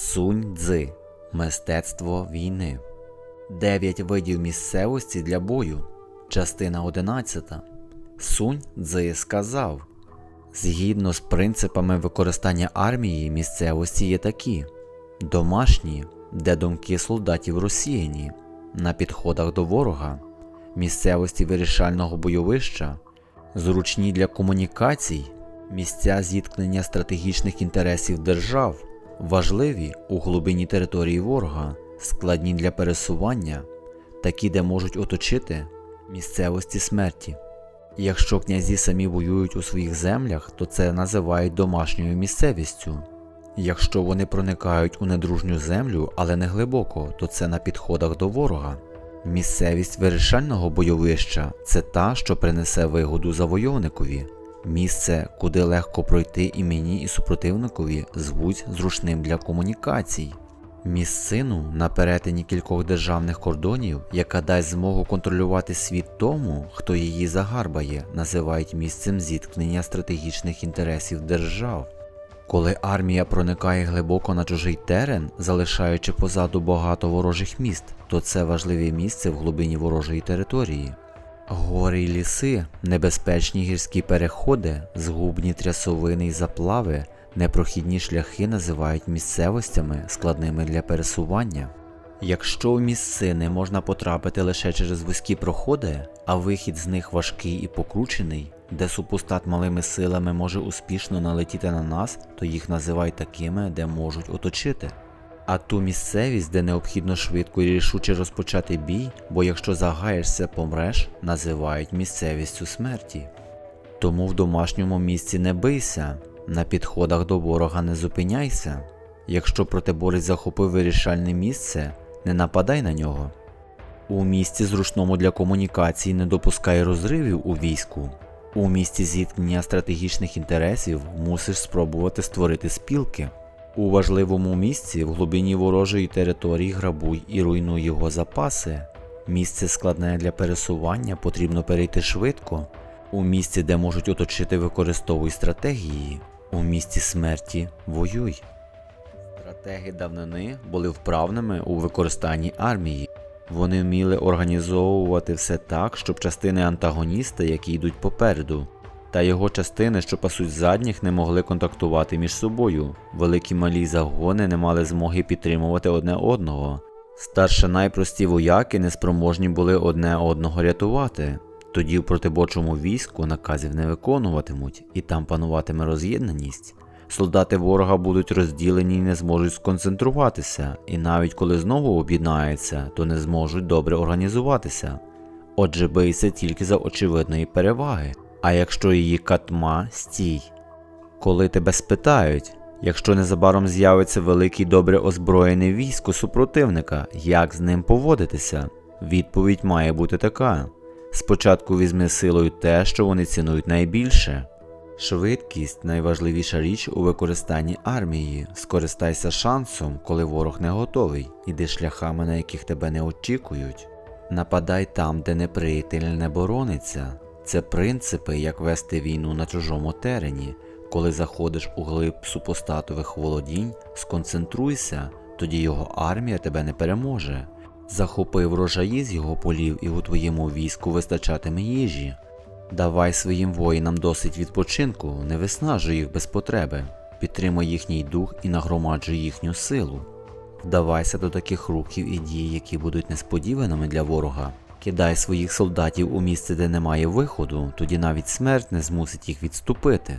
Сунь Цзи Мистецтво війни. Дев'ять видів місцевості для бою. Частина 11. Сунь Цзи сказав. Згідно з принципами використання армії, місцевості є такі: домашні, де думки солдатів розсіяні, на підходах до ворога, місцевості вирішального бойовища, зручні для комунікацій, місця зіткнення стратегічних інтересів держав, важливі у глибині території ворога, складні для пересування, такі, де можуть оточити місцевості смерті. Якщо князі самі воюють у своїх землях, то це називають домашньою місцевістю. Якщо вони проникають у недружню землю, але не глибоко, то це на підходах до ворога. Місцевість вирішального бойовища це та, що принесе вигоду завойовникові. Місце, куди легко пройти і мені, і супротивникові, звуть зручним для комунікацій. Місцину на перетині кількох державних кордонів, яка дасть змогу контролювати світ тому, хто її загарбає, називають місцем зіткнення стратегічних інтересів держав. Коли армія проникає глибоко на чужий терен, залишаючи позаду багато ворожих міст, то це важливе місце в глибині ворожої території. Гори й ліси, небезпечні гірські переходи, згубні трясовини й заплави, непрохідні шляхи називають місцевостями, складними для пересування. Якщо у місцини можна потрапити лише через вузькі проходи, а вихід з них важкий і покручений, де супостат малими силами може успішно налетіти на нас, то їх називають такими, де можуть оточити. А ту місцевість, де необхідно швидко і рішуче розпочати бій, бо якщо загаєшся, помреш, називають місцевістю смерті. Тому в домашньому місці не бийся, на підходах до ворога не зупиняйся. Якщо протиборець захопив вирішальне місце, не нападай на нього. У місці зручному для комунікації не допускай розривів у війську. У місці зіткнення стратегічних інтересів мусиш спробувати створити спілки. У важливому місці в глибині ворожої території грабуй і руйнуй його запаси. Місце складне для пересування потрібно перейти швидко. У місці, де можуть оточити, використовуй стратегії. У місці смерті воюй. Стратеги давнини були вправними у використанні армії. Вони вміли організовувати все так, щоб частини антагоніста, які йдуть попереду, та його частини, що пасуть задніх, не могли контактувати між собою. Великі малі загони не мали змоги підтримувати одне одного. Старше найпрості вояки неспроможні були одне одного рятувати. Тоді в протиборчому війську наказів не виконуватимуть, і там пануватиме роз'єднаність. Солдати ворога будуть розділені і не зможуть сконцентруватися, і навіть коли знову об'єднаються, то не зможуть добре організуватися. Отже, бийся тільки за очевидної переваги. А якщо її катма, стій. Коли тебе спитають, якщо незабаром з'явиться великий добре озброєне військо супротивника, як з ним поводитися? Відповідь має бути така: спочатку візьми силою те, що вони цінують найбільше. Швидкість найважливіша річ у використанні армії. Скористайся шансом, коли ворог не готовий, іди шляхами, на яких тебе не очікують. Нападай там, де неприятель не борониться. Це принципи, як вести війну на чужому терені. Коли заходиш у глиб супостатових володінь, сконцентруйся, тоді його армія тебе не переможе. Захопи врожаї з його полів, і у твоєму війську вистачатиме їжі. Давай своїм воїнам досить відпочинку, не виснажуй їх без потреби, підтримуй їхній дух і нагромаджуй їхню силу. Вдавайся до таких рухів і дій, які будуть несподіваними для ворога. Кидай своїх солдатів у місце, де немає виходу, тоді навіть смерть не змусить їх відступити.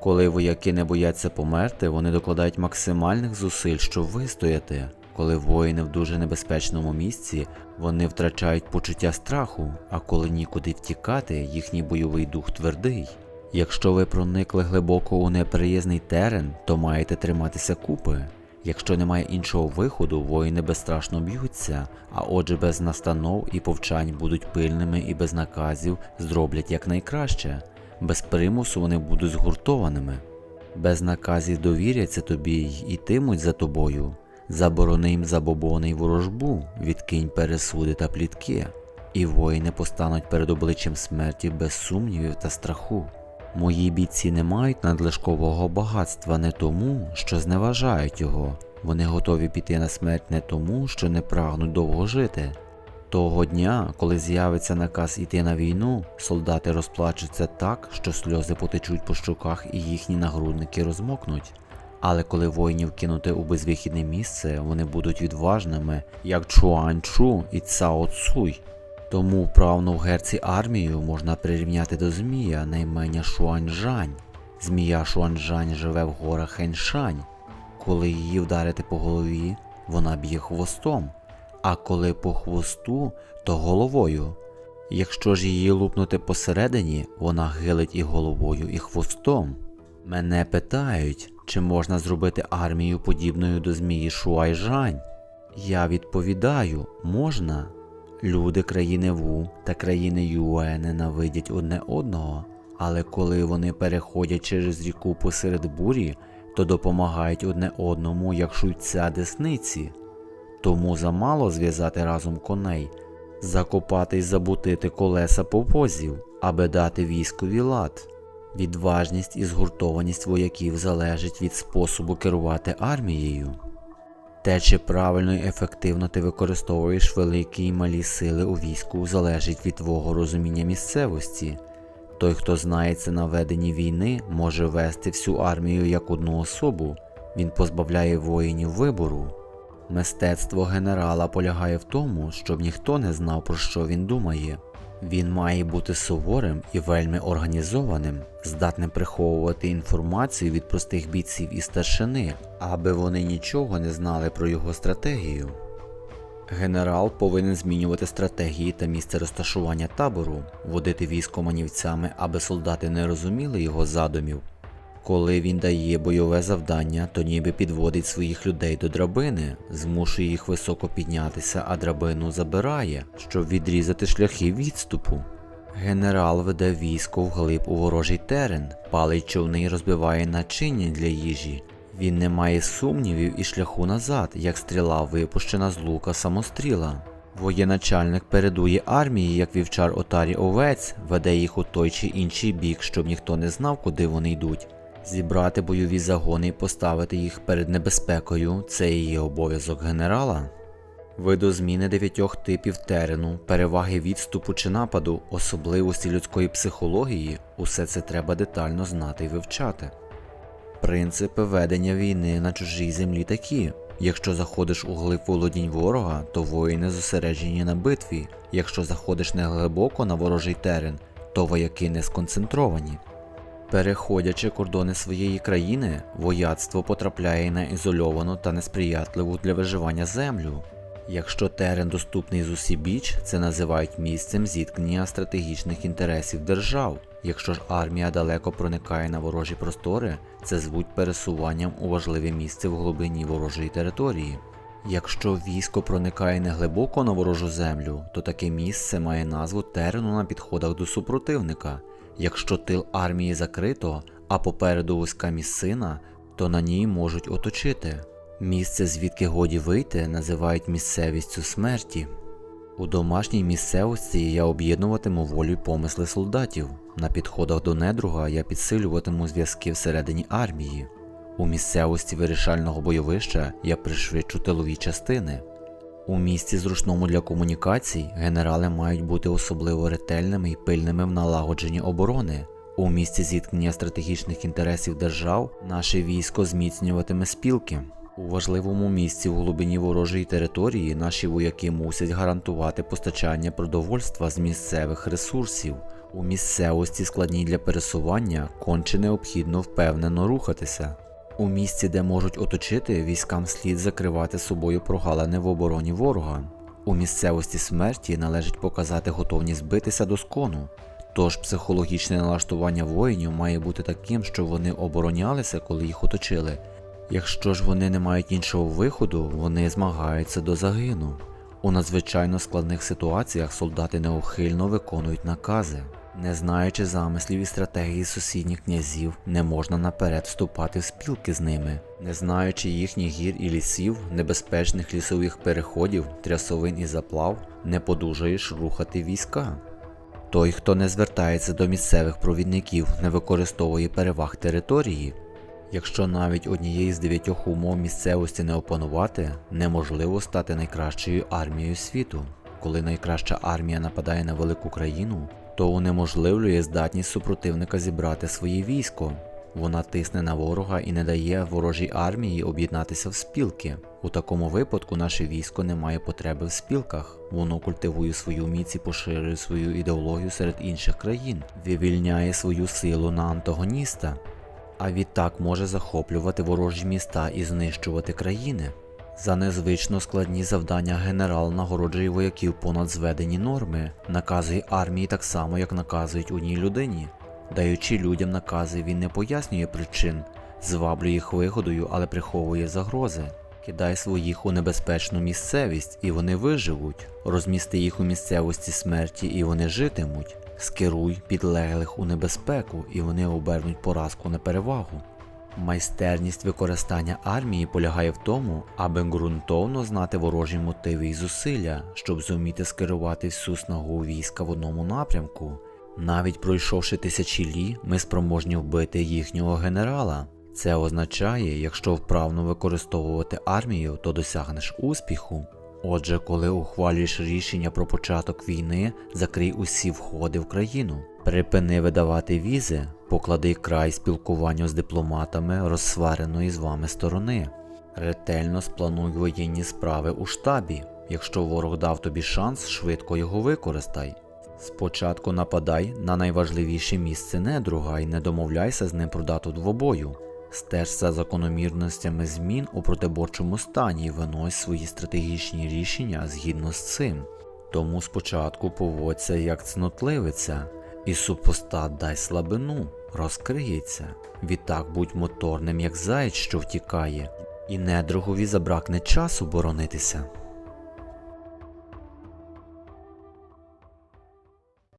Коли вояки не бояться померти, вони докладають максимальних зусиль, щоб вистояти. Коли воїни в дуже небезпечному місці, вони втрачають почуття страху, а коли нікуди втікати, їхній бойовий дух твердий. Якщо ви проникли глибоко у неприязний терен, то маєте триматися купи. Якщо немає іншого виходу, воїни безстрашно б'ються, а отже без настанов і повчань будуть пильними і без наказів зроблять якнайкраще. Без примусу вони будуть згуртованими. Без наказів довіряться тобі й ітимуть за тобою. Заборони їм забобони й ворожбу, відкинь пересуди та плітки, і воїни постануть перед обличчям смерті без сумнівів та страху. Мої бійці не мають надлишкового багатства не тому, що зневажають його. Вони готові піти на смерть не тому, що не прагнуть довго жити. Того дня, коли з'явиться наказ іти на війну, солдати розплачуться так, що сльози потечуть по щоках і їхні нагрудники розмокнуть. Але коли воїнів кинути у безвихідне місце, вони будуть відважними, як Чуан Чу і Цао Цуй. Тому вправну в герці армію можна прирівняти до змія на імення Шуанжань. Змія Шуанжань живе в горах Хеншань. Коли її вдарити по голові, вона б'є хвостом, а коли по хвосту, то головою. Якщо ж її лупнути посередині, вона гилить і головою, і хвостом. Мене питають, чи можна зробити армію подібною до змії Шуайжань. Я відповідаю, можна. Люди країни Ву та країни Юе ненавидять одне одного, але коли вони переходять через ріку посеред бурі, то допомагають одне одному, як шуйця десниці. Тому замало зв'язати разом коней, закопати й забутити колеса повозів, аби дати військові лад. Відважність і згуртованість вояків залежить від способу керувати армією. Те, чи правильно і ефективно ти використовуєш великі і малі сили у війську, залежить від твого розуміння місцевості. Той, хто знається на веденні війни, може вести всю армію як одну особу, він позбавляє воїнів вибору. Мистецтво генерала полягає в тому, щоб ніхто не знав, про що він думає. Він має бути суворим і вельми організованим, здатним приховувати інформацію від простих бійців і старшини, аби вони нічого не знали про його стратегію. Генерал повинен змінювати стратегії та місце розташування табору, водити військо манівцями, аби солдати не розуміли його задумів. Коли він дає бойове завдання, то ніби підводить своїх людей до драбини, змушує їх високо піднятися, а драбину забирає, щоб відрізати шляхи відступу. Генерал веде військо вглиб у ворожий терен, палить човни і розбиває начиння для їжі. Він не має сумнівів і шляху назад, як стріла випущена з лука самостріла. Воєначальник передує армії, як вівчар отарі овець, веде їх у той чи інший бік, щоб ніхто не знав, куди вони йдуть. Зібрати бойові загони і поставити їх перед небезпекою це і є обов'язок генерала. Видозміни дев'ятьох типів терену, переваги відступу чи нападу, особливості людської психології усе це треба детально знати і вивчати. Принципи ведення війни на чужій землі такі. Якщо заходиш у глиб володінь ворога, то воїни зосереджені на битві. Якщо заходиш не глибоко на ворожий терен, то вояки не сконцентровані. Переходячи кордони своєї країни, вояцтво потрапляє на ізольовану та несприятливу для виживання землю. Якщо терен доступний з усібіч, це називають місцем зіткнення стратегічних інтересів держав. Якщо ж армія далеко проникає на ворожі простори, це звуть пересуванням у важливе місце в глибині ворожої території. Якщо військо проникає не глибоко на ворожу землю, то таке місце має назву терену на підходах до супротивника. Якщо тил армії закрито, а попереду вузька місцина, то на ній можуть оточити. Місце, звідки годі вийти, називають місцевістю смерті. У домашній місцевості я об'єднуватиму волю й помисли солдатів. На підходах до недруга я підсилюватиму зв'язки всередині армії. У місцевості вирішального бойовища я пришвидшу тилові частини. У місці зручному для комунікацій генерали мають бути особливо ретельними і пильними в налагодженні оборони. У місці зіткнення стратегічних інтересів держав наше військо зміцнюватиме спілки. У важливому місці в глибині ворожої території наші вояки мусять гарантувати постачання продовольства з місцевих ресурсів. У місцевості складній для пересування конче необхідно впевнено рухатися. У місці, де можуть оточити, військам слід закривати собою прогалини в обороні ворога. У місцевості смерті належить показати готовність битися до скону. Тож психологічне налаштування воїнів має бути таким, що вони оборонялися, коли їх оточили. Якщо ж вони не мають іншого виходу, вони змагаються до загину. У надзвичайно складних ситуаціях солдати неухильно виконують накази. Не знаючи замислів і стратегії сусідніх князів, не можна наперед вступати в спілки з ними, не знаючи їхніх гір і лісів, небезпечних лісових переходів, трясовин і заплав, не подужаєш рухати війська. Той, хто не звертається до місцевих провідників, не використовує переваг території. Якщо навіть однієї з дев'ятьох умов місцевості не опанувати, неможливо стати найкращою армією світу. Коли найкраща армія нападає на велику країну, то унеможливлює здатність супротивника зібрати своє військо. Вона тисне на ворога і не дає ворожій армії об'єднатися в спілки. У такому випадку наше військо не має потреби в спілках. Воно культивує свою міць і поширює свою ідеологію серед інших країн, вивільняє свою силу на антагоніста, а відтак може захоплювати ворожі міста і знищувати країни. За незвично складні завдання генерал нагороджує вояків понад зведені норми, наказує армії так само, як наказують одній людині. Даючи людям накази, він не пояснює причин, зваблює їх вигодою, але приховує загрози. Кидай своїх у небезпечну місцевість, і вони виживуть. Розмісти їх у місцевості смерті, і вони житимуть. Скеруй підлеглих у небезпеку, і вони обернуть поразку на перевагу. Майстерність використання армії полягає в тому, аби ґрунтовно знати ворожі мотиви і зусилля, щоб зуміти скерувати всю снагу війська в одному напрямку. Навіть пройшовши тисячі лі, ми спроможні вбити їхнього генерала. Це означає, якщо вправно використовувати армію, то досягнеш успіху. Отже, коли ухвалюєш рішення про початок війни, закрий усі входи в країну. Припини видавати візи, поклади край спілкуванню з дипломатами розсвареної з вами сторони. Ретельно сплануй воєнні справи у штабі. Якщо ворог дав тобі шанс, швидко його використай. Спочатку нападай на найважливіше місце недруга і не домовляйся з ним про дату двобою. Стеж за закономірностями змін у протиборчому стані і винось свої стратегічні рішення згідно з цим. Тому спочатку поводься як цнотливиця, і супостат дай слабину, розкриється. Відтак будь моторним, як заєць, що втікає, і недругові забракне часу боронитися.